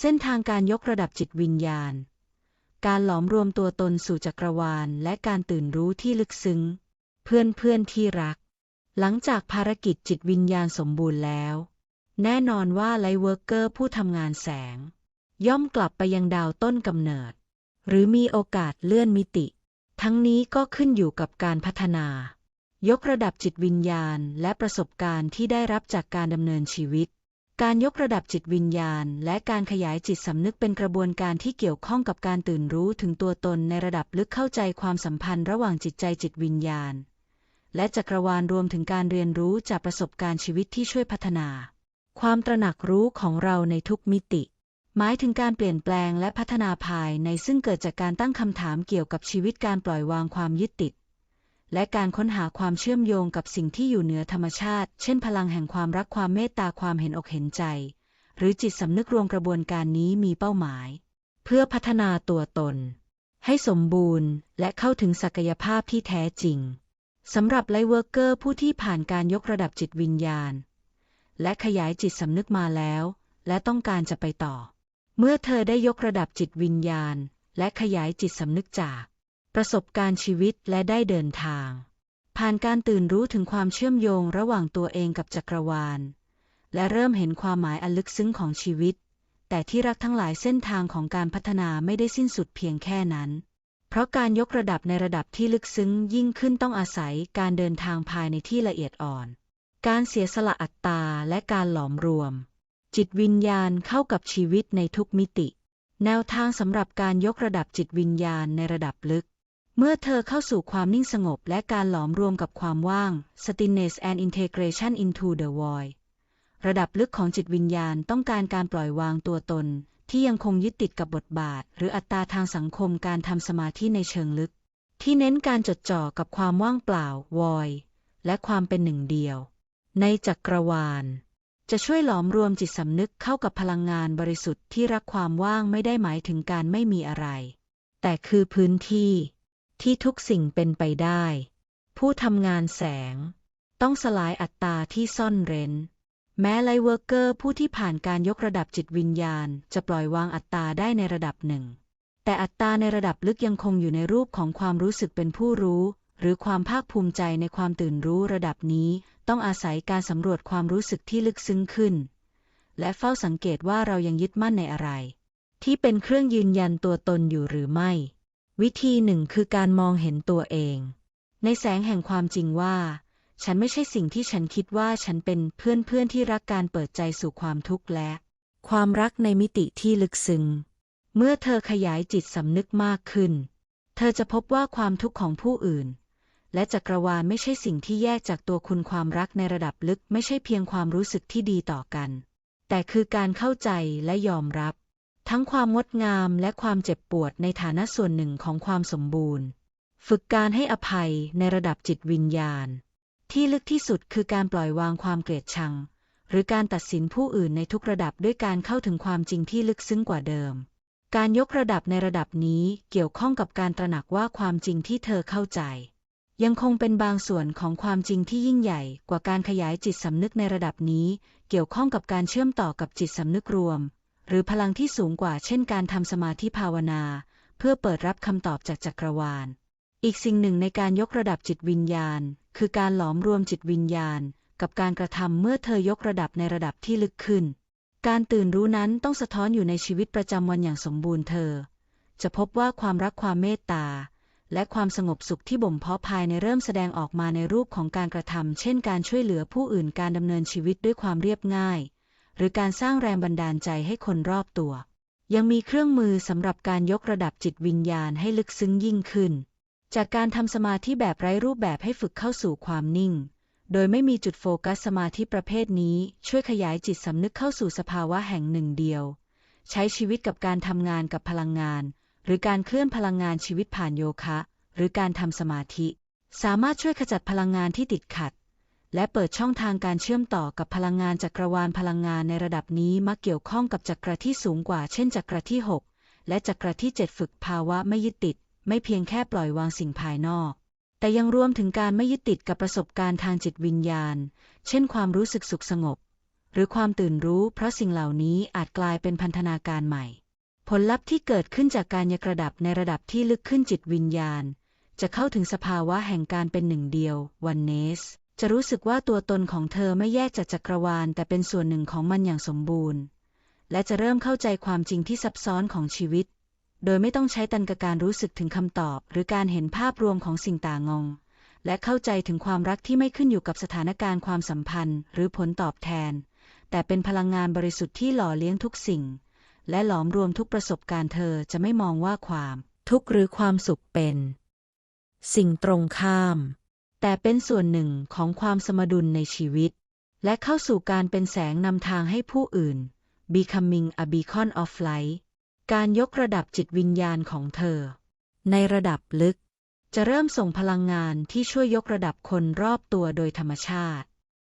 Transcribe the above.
เส้นทางการยกระดับจิตวิญญาณ การหลอมรวมตัวตนสู่จักรวาล และการตื่นรู้ที่ลึกซึ้ง เพื่อนเพื่อนที่รัก หลังจากภารกิจจิตวิญญาณสมบูรณ์แล้ว แน่นอนว่าไลท์เวิร์กเกอร์ผู้ทำงานแสง ย่อมกลับไปยังดาวต้นกำเนิด หรือมีโอกาสเลื่อนมิติ ทั้งนี้ก็ขึ้นอยู่กับการพัฒนา ยกระดับจิตวิญญาณและประสบการณ์ที่ได้รับจากการดำเนินชีวิต การยกระดับจิตวิญญาณ และการขยายจิตสำนึกเป็นกระบวนการที่เกี่ยวข้องกับการตื่นรู้ถึงตัวตนในระดับลึกเข้าใจความสัมพันธ์ระหว่างจิตใจจิตวิญญาณ และจักรวาลรวมถึงการเรียนรู้จากประสบการณ์ชีวิตที่ช่วยพัฒนา ความตระหนักรู้ของเราในทุกมิติ หมายถึงการเปลี่ยนแปลงและพัฒนาภายในซึ่งเกิดจากการตั้งคำถามเกี่ยวกับชีวิตการปล่อยวางความยึดติด และการค้นหาความเชื่อมโยงกับสิ่งที่อยู่เหนือธรรมชาติ เช่น พลังแห่งความรักความเมตตาความเห็นอกเห็นใจ หรือจิตสำนึกรวมกระบวนการนี้มีเป้าหมาย เพื่อพัฒนาตัวตน ให้สมบูรณ์ และเข้าถึงศักยภาพที่แท้จริงสำหรับไลเวิร์กเกอร์ผู้ที่ผ่านการยกระดับจิตวิญญาณ และขยายจิตสำนึกมาแล้ว และต้องการจะไปต่อ เมื่อเธอได้ยกระดับจิตวิญญาณ และขยายจิตสำนึกจาก ประสบการณ์ชีวิตและได้เดินทาง ผ่านการตื่นรู้ถึงความเชื่อมโยงระหว่างตัวเองกับจักรวาล และเริ่มเห็นความหมายอันลึกซึ้งของชีวิต แต่ที่รักทั้งหลายเส้นทางของการพัฒนาไม่ได้สิ้นสุดเพียงแค่นั้น เพราะการยกระดับในระดับที่ลึกซึ้งยิ่งขึ้นต้องอาศัยการเดินทางภายในที่ละเอียดอ่อน การเสียสละอัตตาและการหลอมรวม จิตวิญญาณเข้ากับชีวิตในทุกมิติ แนวทางสำหรับการยกระดับจิตวิญญาณในระดับลึก เมื่อเธอเข้าสู่ความนิ่งสงบและการหลอมรวมกับความว่าง stillness and integration into the void ระดับลึกของจิตวิญญาณต้องการการปล่อยวางตัวตน ที่ยังคงยึดติดกับบทบาท หรืออัตราทางสังคมการทำสมาธิในเชิงลึก ที่เน้นการจดจ่อกับความว่างเปล่า void และความเป็นหนึ่งเดียว ในจักรวาล จะช่วยหลอมรวมจิตสำนึกเข้ากับพลังงานบริสุทธิ์ที่รักความว่างไม่ได้หมายถึงการไม่มีอะไร แต่คือพื้นที่ ที่ทุกสิ่งเป็นไปได้ ผู้ทำงานแสง ต้องสลายอัตตาที่ซ่อนเร้น แม้ไลเวิร์เกอร์ผู้ที่ผ่านการยกระดับจิตวิญญาณ จะปล่อยวางอัตตาได้ในระดับหนึ่ง แต่อัตตาในระดับลึกยังคงอยู่ในรูปของความรู้สึกเป็นผู้รู้ หรือความภาคภูมิใจในความตื่นรู้ระดับนี้ ต้องอาศัยการสำรวจความรู้สึกที่ลึกซึ้งขึ้น และเฝ้าสังเกตว่าเรายังยึดมั่นในอะไร ที่เป็นเครื่องยืนยันตัวตนอยู่หรือไม่ วิธีหนึ่งคือการมองเห็นตัวเอง ในแสงแห่งความจริงว่า ฉันไม่ใช่สิ่งที่ฉันคิดว่าฉันเป็นเพื่อนเพื่อนที่รักการเปิดใจสู่ความทุกข์และ ความรักในมิติที่ลึกซึ้งเมื่อเธอขยายจิตสำนึกมากขึ้น เธอจะพบว่าความทุกข์ของผู้อื่น และจักรวาลไม่ใช่สิ่งที่แยกจากตัวคุณความรักในระดับลึกไม่ใช่เพียงความรู้สึกที่ดีต่อกัน แต่คือการเข้าใจและยอมรับ ทั้งความงดงามและความเจ็บปวดในฐานะส่วนหนึ่งของความสมบูรณ์ ฝึกการให้อภัยในระดับจิตวิญญาณ ที่ลึกที่สุดคือการปล่อยวางความเกลียดชัง หรือการตัดสินผู้อื่นในทุกระดับด้วยการเข้าถึงความจริงที่ลึกซึ้งกว่าเดิม การยกระดับในระดับนี้เกี่ยวข้องกับการตระหนักว่าความจริงที่เธอเข้าใจ ยังคงเป็นบางส่วนของความจริงที่ยิ่งใหญ่กว่าการขยายจิตสำนึกในระดับนี้ เกี่ยวข้องกับการเชื่อมต่อกับจิตสำนึกรวม หรือพลังที่สูงกว่าเช่นการทำสมาธิภาวนา เพื่อเปิดรับคำตอบจากจักรวาล อีกสิ่งหนึ่งในการยกระดับจิตวิญญาณ คือการหลอมรวมจิตวิญญาณ กับการกระทำเมื่อเธอยกระดับในระดับที่ลึกขึ้น การตื่นรู้นั้นต้องสะท้อนอยู่ในชีวิตประจำวันอย่างสมบูรณ์เธอ จะพบว่าความรักความเมตตา และความสงบสุขที่บ่มเพาะภายในเริ่มแสดงออกมาในรูปของการกระทำเช่น การช่วยเหลือผู้อื่นการดำเนินชีวิตด้วยความเรียบง่าย หรือการสร้างแรงบันดาลใจให้คนรอบตัว ยังมีเครื่องมือสำหรับการยกระดับจิตวิญญาณให้ลึกซึ้งยิ่งขึ้น จากการทำสมาธิแบบไร้รูปแบบให้ฝึกเข้าสู่ความนิ่ง โดยไม่มีจุดโฟกัสสมาธิประเภทนี้ ช่วยขยายจิตสำนึกเข้าสู่สภาวะแห่งหนึ่งเดียว ใช้ชีวิตกับการทำงานกับพลังงาน หรือการเคลื่อนพลังงานชีวิตผ่านโยคะ หรือการทำสมาธิ สามารถช่วยขจัดพลังงานที่ติดขัด และเปิดช่องทางการเชื่อมต่อกับพลังงานจักรวาลพลังงานในระดับนี้มักเกี่ยวข้องกับจักรที่สูงกว่า เช่นจักรที่ 6 และจักรที่ 7 ฝึกภาวะไม่ยึดติด ไม่เพียงแค่ปล่อยวางสิ่งภายนอก แต่ยังรวมถึงการไม่ยึดติดกับประสบการณ์ทางจิตวิญญาณ เช่นความรู้สึกสุขสงบ หรือความตื่นรู้ เพราะสิ่งเหล่านี้อาจกลายเป็นพันธนาการใหม่ ผลลัพธ์ที่เกิดขึ้นจากการยกระดับในระดับที่ลึกขึ้นจิตวิญญาณ จะเข้าถึงสภาวะแห่งการเป็นหนึ่งเดียววันเนส จะรู้สึกว่าตัวตนของเธอไม่แยกจากจักรวาล แต่เป็นส่วนหนึ่งของมันอย่างสมบูรณ์ และจะเริ่มเข้าใจความจริงที่ซับซ้อนของชีวิต โดยไม่ต้องใช้ตันกับการรู้สึกถึงคำตอบ หรือการเห็นภาพรวมของสิ่งต่างง และเข้าใจถึงความรักที่ไม่ขึ้นอยู่กับสถานการณ์ความสัมพันธ์ หรือผลตอบแทน แต่เป็นพลังงานบริสุทธิ์ที่หล่อเลี้ยงทุกสิ่ง และหลอมรวมทุกประสบการณ์เธอจะไม่มองว่าความ ทุกข์หรือความสุขเป็น สิ่งตรงข้าม แต่เป็นส่วนหนึ่งของความสมดุลในชีวิต และเข้าสู่การเป็นแสงนำทางให้ผู้อื่น becoming a beacon of light การยกระดับจิตวิญญาณของเธอ ในระดับลึก จะเริ่มส่งพลังงานที่ช่วยยกระดับคนรอบตัวโดยธรรมชาติ